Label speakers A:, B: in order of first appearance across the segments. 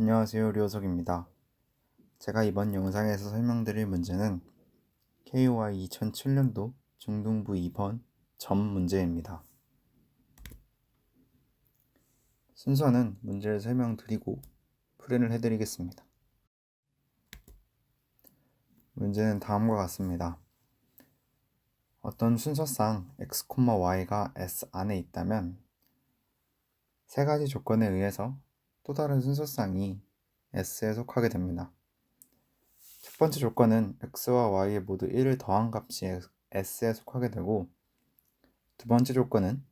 A: 안녕하세요. 류호석입니다. 제가 이번 영상에서 설명드릴 문제는 KY 2007년도 중등부 2번 점 문제입니다. 순서는 문제를 설명드리고 풀이를 해드리겠습니다. 문제는 다음과 같습니다. 어떤 순서상 x, y가 s 안에 있다면 세 가지 조건에 의해서 또 다른 순서쌍이 S에 속하게 됩니다. 첫 번째 조건은 X와 Y에 모두 1을 더한 값이 S에 속하게 되고 두 번째 조건은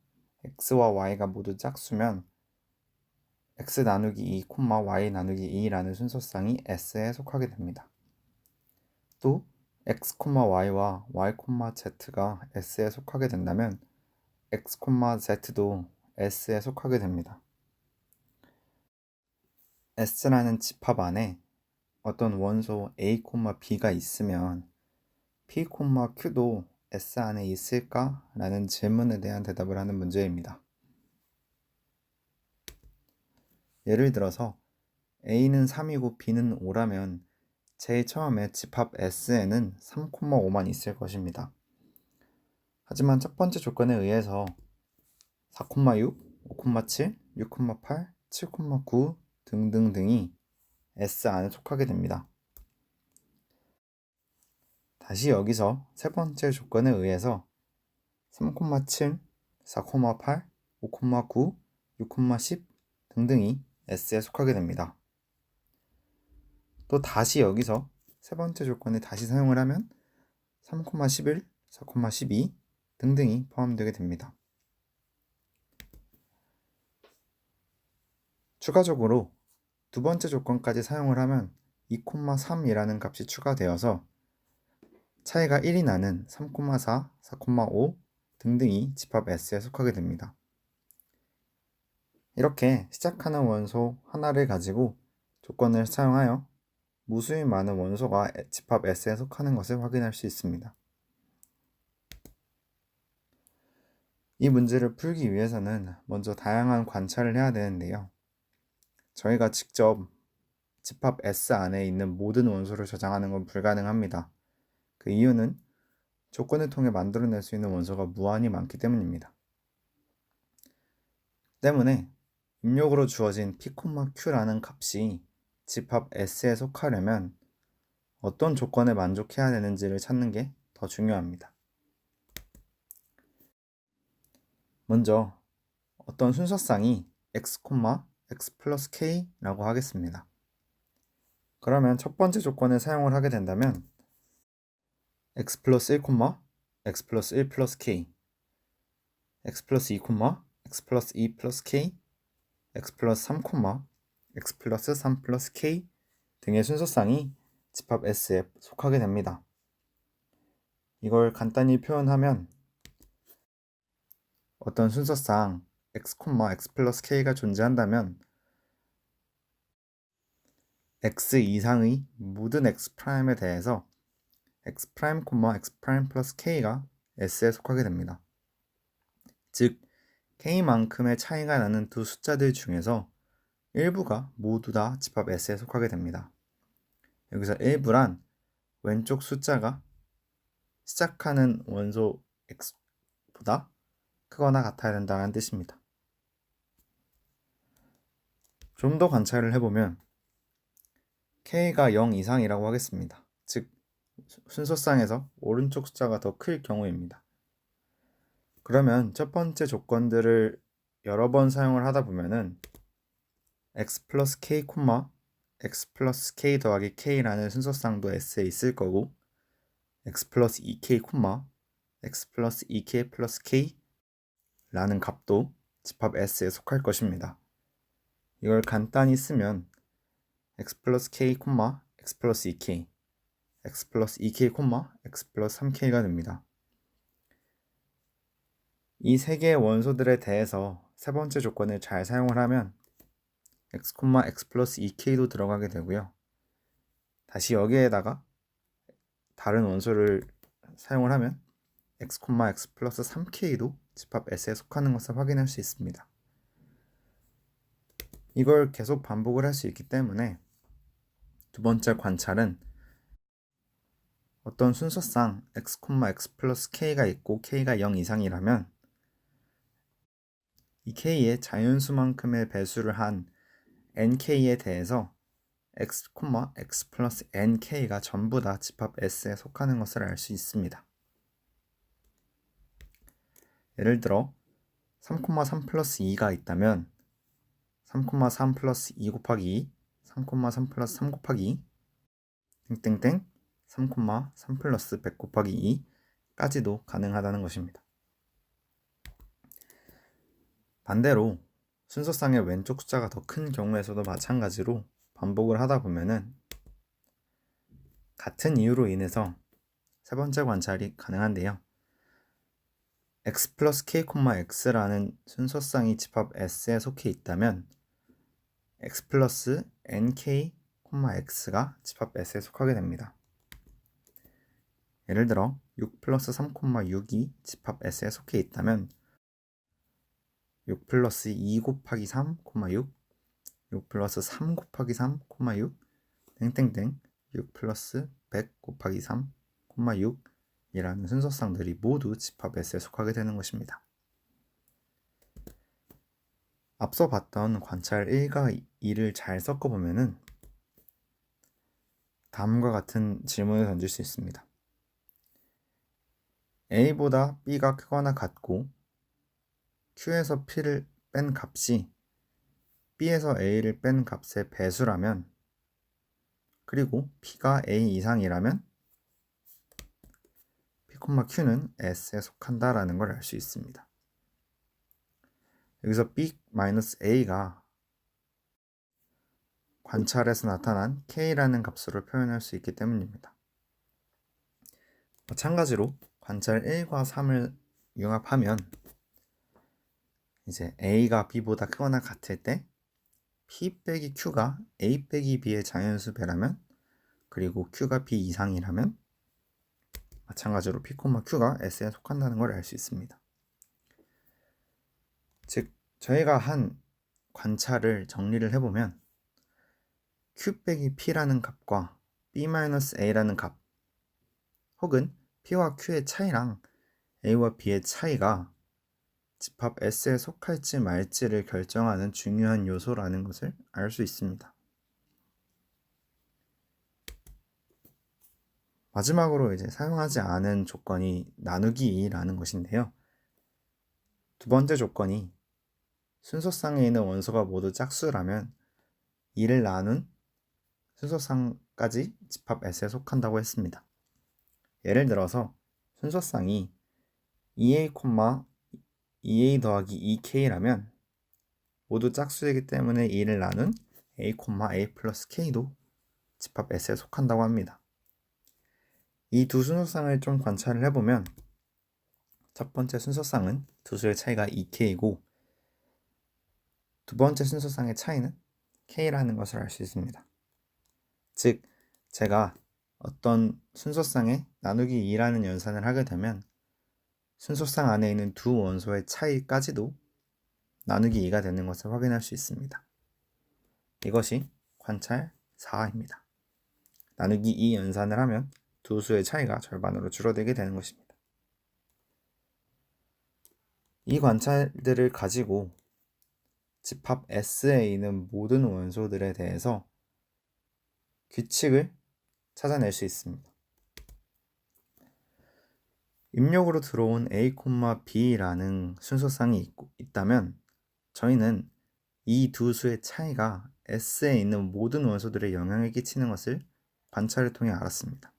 A: X와 Y가 모두 짝수면 X 나누기 2, Y 나누기 2라는 순서쌍이 S에 속하게 됩니다. 또 X, Y와 Y, Z가 S에 속하게 된다면 X, Z도 S에 속하게 됩니다. S라는 집합 안에 어떤 원소 A, B가 있으면 P, Q도 S 안에 있을까? 라는 질문에 대한 대답을 하는 문제입니다. 예를 들어서 A는 3이고 B는 5라면 제일 처음에 집합 S에는 3,5만 있을 것입니다. 하지만 첫 번째 조건에 의해서 4,6, 5,7, 6,8, 7,9, 등등등이 S 안에 속하게 됩니다. 다시 여기서 세 번째 조건에 의해서 3,7, 4,8, 5,9, 6,10 등등이 S에 속하게 됩니다. 또 다시 여기서 세 번째 조건을 다시 사용을 하면 3,11, 4,12 등등이 포함되게 됩니다. 추가적으로 두 번째 조건까지 사용을 하면 2,3이라는 값이 추가되어서 차이가 1이 나는 3,4, 4,5 등등이 집합 S에 속하게 됩니다. 이렇게 시작하는 원소 하나를 가지고 조건을 사용하여 무수히 많은 원소가 집합 S에 속하는 것을 확인할 수 있습니다. 이 문제를 풀기 위해서는 먼저 다양한 관찰을 해야 되는데요. 저희가 직접 집합 S 안에 있는 모든 원소를 저장하는 건 불가능합니다. 그 이유는 조건을 통해 만들어낼 수 있는 원소가 무한히 많기 때문입니다. 때문에 입력으로 주어진 P, Q라는 값이 집합 S에 속하려면 어떤 조건에 만족해야 되는지를 찾는 게 더 중요합니다. 먼저 어떤 순서쌍이 x, x 플러스 k라고 하겠습니다. 그러면 첫 번째 조건을 사용을 하게 된다면 x 플러스 1, x 플러스 1 플러스 k x 플러스 2, x 플러스 2 플러스 k x 플러스 3, x 플러스 3 플러스 k 등의 순서쌍이 집합 S에 속하게 됩니다. 이걸 간단히 표현하면 어떤 순서상 x, x 플러스 k가 존재한다면 x 이상의 모든 x 프라임에 대해서 x 프라임, x 프라임 플러스 k가 s에 속하게 됩니다. 즉 k만큼의 차이가 나는 두 숫자들 중에서 일부가 모두 다 집합 s에 속하게 됩니다. 여기서 일부란 왼쪽 숫자가 시작하는 원소 x보다 크거나 같아야 된다는 뜻입니다. 좀 더 관찰을 해보면 k가 0 이상이라고 하겠습니다. 즉 순서상에서 오른쪽 숫자가 더 클 경우입니다. 그러면 첫 번째 조건들을 여러 번 사용을 하다 보면은 x 플러스 k, x 플러스 k 더하기 k라는 순서상도 s에 있을 거고 x 플러스 2k, x 플러스 2k 플러스 k 라는 값도 집합 S에 속할 것입니다. 이걸 간단히 쓰면 x 플러스 k, x 플러스 2k, x 플러스 2k, x 플러스 3k가 됩니다. 이 세 개의 원소들에 대해서 세 번째 조건을 잘 사용을 하면 x, x 플러스 2k도 들어가게 되고요. 다시 여기에다가 다른 원소를 사용을 하면 x, x 플러스 3k도 집합 S에 속하는 것을 확인할 수 있습니다. 이걸 계속 반복을 할 수 있기 때문에 두 번째 관찰은 어떤 순서상 x, x 플러스 k가 있고 k가 0 이상이라면 이 k의 자연수만큼의 배수를 한 nk에 대해서 x, x 플러스 nk가 전부 다 집합 S에 속하는 것을 알 수 있습니다. 예를 들어 3,3 플러스 2가 있다면 3,3 플러스 2 곱하기 2, 3,3 플러스 3 곱하기 2, 땡땡땡 3,3 플러스 100 곱하기 2까지도 가능하다는 것입니다. 반대로 순서상의 왼쪽 숫자가 더 큰 경우에서도 마찬가지로 반복을 하다 보면은 같은 이유로 인해서 세 번째 관찰이 가능한데요. x 플러스 k, x라는 순서상이 집합 S에 속해 있다면 x 플러스 nk, x가 집합 S에 속하게 됩니다. 예를 들어 6 플러스 3, 6이 집합 S에 속해 있다면 6 플러스 2 곱하기 3, 6 6 플러스 3 곱하기 3, 6 땡땡땡 6 플러스 100 곱하기 3, 6 이라는 순서상들이 모두 집합 S에 속하게 되는 것입니다. 앞서 봤던 관찰 1과 2를 잘 섞어보면은 다음과 같은 질문을 던질 수 있습니다. A보다 B가 크거나 같고 Q에서 P를 뺀 값이 B에서 A를 뺀 값의 배수라면 그리고 P가 A 이상이라면 P, Q는 S에 속한다라는 걸 알 수 있습니다. 여기서 B-A가 관찰에서 나타난 K라는 값으로 표현할 수 있기 때문입니다. 마찬가지로 관찰 1과 3을 융합하면 이제 A가 B보다 크거나 같을 때 P 빼기 Q가 A 빼기 B의 자연수 배라면 그리고 Q가 B 이상이라면 마찬가지로 P, Q가 S에 속한다는 걸 알 수 있습니다. 즉 저희가 한 관찰을 정리를 해보면 Q 빼기 P라는 값과 B-A라는 값 혹은 P와 Q의 차이랑 A와 B의 차이가 집합 S에 속할지 말지를 결정하는 중요한 요소라는 것을 알 수 있습니다. 마지막으로 이제 사용하지 않은 조건이 나누기 2라는 것인데요. 두 번째 조건이 순서상에 있는 원소가 모두 짝수라면 2를 나눈 순서상까지 집합 S에 속한다고 했습니다. 예를 들어서 순서상이 2a, 2a 더하기 2k라면 모두 짝수이기 때문에 2를 나눈 a, a 플러스 k도 집합 S에 속한다고 합니다. 이 두 순서상을 좀 관찰을 해보면 첫 번째 순서상은 두 수의 차이가 2k이고 두 번째 순서상의 차이는 k라는 것을 알 수 있습니다. 즉, 제가 어떤 순서상에 나누기 2라는 연산을 하게 되면 순서상 안에 있는 두 원소의 차이까지도 나누기 2가 되는 것을 확인할 수 있습니다. 이것이 관찰 4입니다. 나누기 2 연산을 하면 두 수의 차이가 절반으로 줄어들게 되는 것입니다. 이 관찰들을 가지고 집합 S에 있는 모든 원소들에 대해서 규칙을 찾아낼 수 있습니다. 입력으로 들어온 A, B라는 순서상이 있고, 있다면 저희는 이 두 수의 차이가 S에 있는 모든 원소들의 영향을 끼치는 것을 관찰을 통해 알았습니다.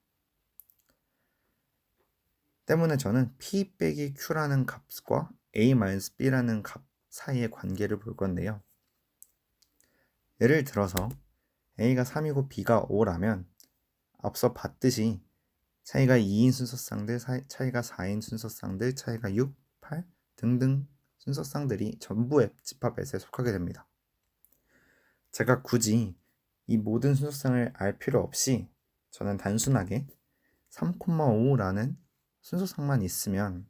A: 때문에 저는 P 빼기 Q라는 값과 A-B라는 값 사이의 관계를 볼 건데요. 예를 들어서 A가 3이고 B가 5라면 앞서 봤듯이 차이가 2인 순서상들, 차이가 4인 순서상들, 차이가 6, 8 등등 순서상들이 전부의 집합 S에 속하게 됩니다. 제가 굳이 이 모든 순서상을 알 필요 없이 저는 단순하게 3,5라는 순서상만 있으면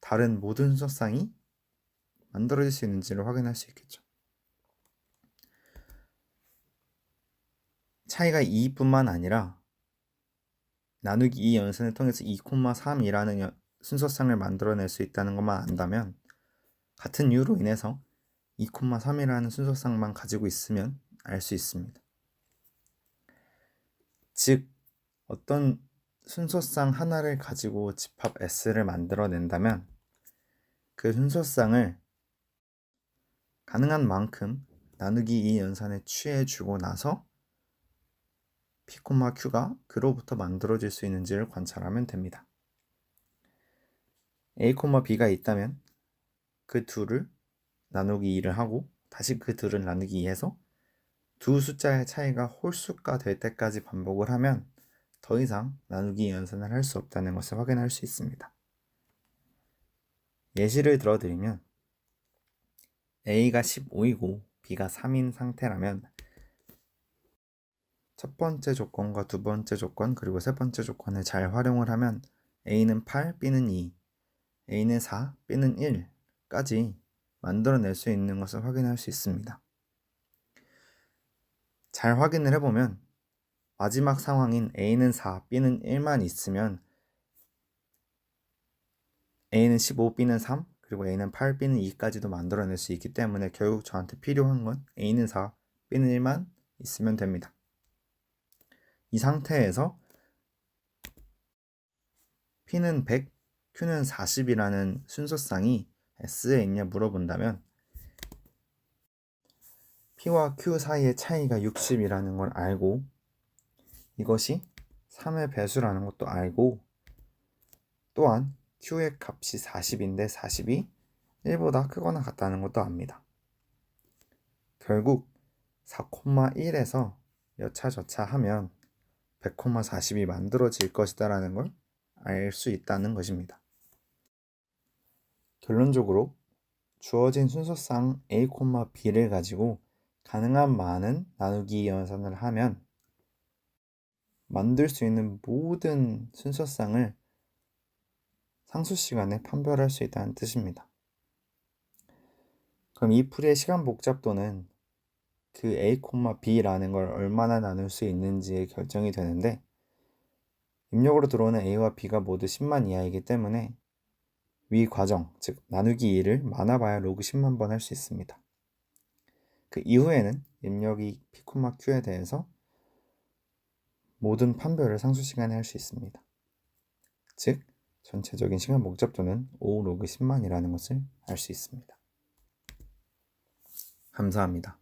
A: 다른 모든 순서상이 만들어질 수 있는지를 확인할 수 있겠죠. 차이가 2뿐만 아니라 나누기 2 연산을 통해서 2,3이라는 순서상을 만들어낼 수 있다는 것만 안다면 같은 이유로 인해서 2,3이라는 순서상만 가지고 있으면 알 수 있습니다. 즉 어떤 순서상 하나를 가지고 집합 S를 만들어낸다면 그 순서상을 가능한 만큼 나누기 2 연산에 취해 주고 나서 P, Q가 그로부터 만들어질 수 있는지를 관찰하면 됩니다. A, B가 있다면 그 둘을 나누기 2를 하고 다시 그 둘을 나누기 2해서 두 숫자의 차이가 홀수가 될 때까지 반복을 하면 더 이상 나누기 연산을 할 수 없다는 것을 확인할 수 있습니다. 예시를 들어드리면 A가 15이고 B가 3인 상태라면 첫 번째 조건과 두 번째 조건 그리고 세 번째 조건을 잘 활용을 하면 A는 8, B는 2, A는 4, B는 1까지 만들어낼 수 있는 것을 확인할 수 있습니다. 잘 확인을 해보면 마지막 상황인 A는 4, B는 1만 있으면 A는 15, B는 3, 그리고 A는 8, B는 2까지도 만들어낼 수 있기 때문에 결국 저한테 필요한 건 A는 4, B는 1만 있으면 됩니다. 이 상태에서 P는 100, Q는 40이라는 순서상이 S에 있냐 물어본다면 P와 Q 사이의 차이가 60이라는 걸 알고 이것이 3의 배수라는 것도 알고 또한 Q의 값이 40인데 40이 1보다 크거나 같다는 것도 압니다. 결국 4,1에서 여차저차 하면 100,40이 만들어질 것이다라는 걸 알 수 있다는 것입니다. 결론적으로 주어진 순서상 A, B를 가지고 가능한 많은 나누기 연산을 하면 만들 수 있는 모든 순서상을 상수 시간에 판별할 수 있다는 뜻입니다. 그럼 이 풀이의 시간 복잡도는 그 A, B라는 걸 얼마나 나눌 수 있는지에 결정이 되는데 입력으로 들어오는 A와 B가 모두 10만 이하이기 때문에 위 과정, 즉 나누기 2를 많아봐야 로그 10만 번 할 수 있습니다. 그 이후에는 입력이 P, Q에 대해서 모든 판별을 상수 시간에 할 수 있습니다. 즉, 전체적인 시간 목적도는 5 로그 10만이라는 것을 알 수 있습니다. 감사합니다.